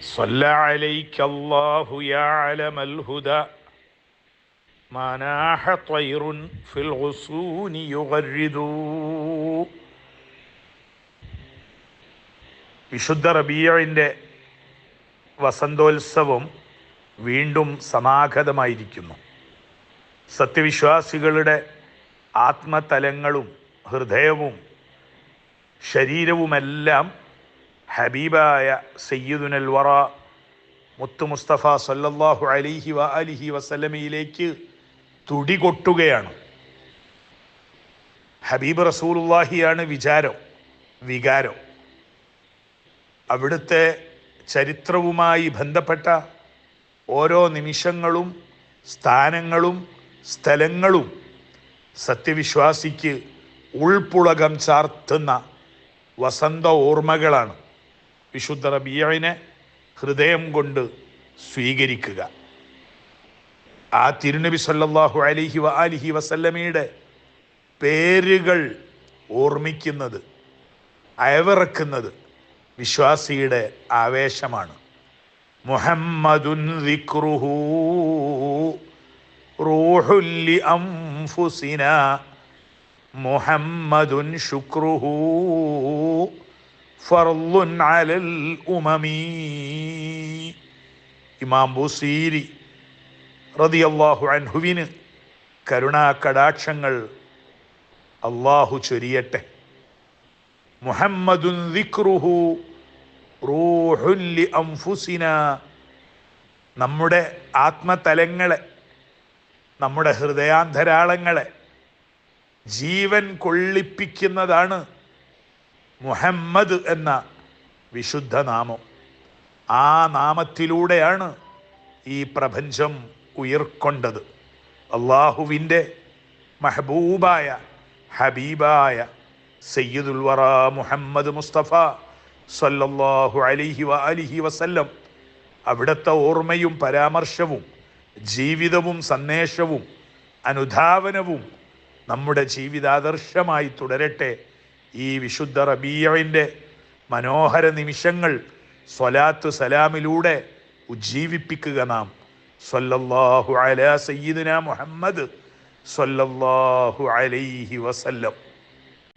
صلى عليك الله يا علم الهدى ما ناح طير في الغصون يغرد വിശുദ്ധ റബീഴിൻ്റെ വസന്തോത്സവം വീണ്ടും സമാഗതമായിരിക്കുന്നു സത്യവിശ്വാസികളുടെ ആത്മതലങ്ങളും ഹൃദയവും ശരീരവുമെല്ലാം ഹബീബായ സയ്യിദുനൽ വറ മുത്തു മുസ്തഫ സല്ലല്ലാഹു അലിഹി വ അലിഹി വസല്ലമയിലേക്ക് തുടികൊട്ടുകയാണ് ഹബീബ് റസൂലുള്ളാഹിയാണ് വിചാരം വികാരം. അവിടുത്തെ ചരിത്രവുമായി ബന്ധപ്പെട്ട ഓരോ നിമിഷങ്ങളും സ്ഥാനങ്ങളും സ്ഥലങ്ങളും സത്യവിശ്വാസിക്ക് ഉൾപ്പുളകം ചാർത്തുന്ന വസന്ത ഓർമ്മകളാണ്. വിശുദ്ധ റബിയവിനെ ഹൃദയം കൊണ്ട് സ്വീകരിക്കുക. ആ തിരുനബി സല്ലാഹു അലിഹി വ അലിഹി വസല്ലമയുടെ പേരുകൾ ഓർമ്മിക്കുന്നത് അയവിറക്കുന്നത് വിശ്വാസിയുടെ ആവേശമാണ്. മുഹമ്മദുൻ റൂഹുല്ലി മുഹമ്മദുൻ ശുക്രുഹു ഫർളുൻ അലൽ ഉമമീ. ഇമാം ബുസീരി റളിയല്ലാഹു അൻഹുവിന് കരുണാ കടാക്ഷങ്ങൾ അള്ളാഹു ചൊരിയട്ടെ. മുഹമ്മദുൻ അംഫുസിന നമ്മുടെ ആത്മതലങ്ങളെ നമ്മുടെ ഹൃദയാന്തരാളങ്ങളെ ജീവൻ കൊള്ളിപ്പിക്കുന്നതാണ് മുഹമ്മദ് എന്ന വിശുദ്ധ നാമം. ആ നാമത്തിലൂടെയാണ് ഈ പ്രപഞ്ചം ഉയർക്കൊണ്ടത്. അള്ളാഹുവിന്റെ മെഹബൂബായ ഹബീബായ സയ്യിദുൽ വറ മുഹമ്മദ് മുസ്തഫ സല്ലല്ലാഹു അലിഹി വ അലിഹി വസല്ലം അവിടുത്തെ ഓർമ്മയും പരാമർശവും ജീവിതവും സന്ദേശവും അനുധാവനവും നമ്മുടെ ജീവിതാദർശമായി തുടരട്ടെ ഈ വിശുദ്ധ റബീയവിന്റെ മനോഹര നിമിഷങ്ങൾ സ്വലാത്ത് സലാമിലൂടെ ഉജ്ജീവിപ്പിക്കുക നാം. സല്ലല്ലാഹു അല സയ്യിദുന മുഹമ്മദ് സല്ലല്ലാഹു അലൈഹി വസല്ലം.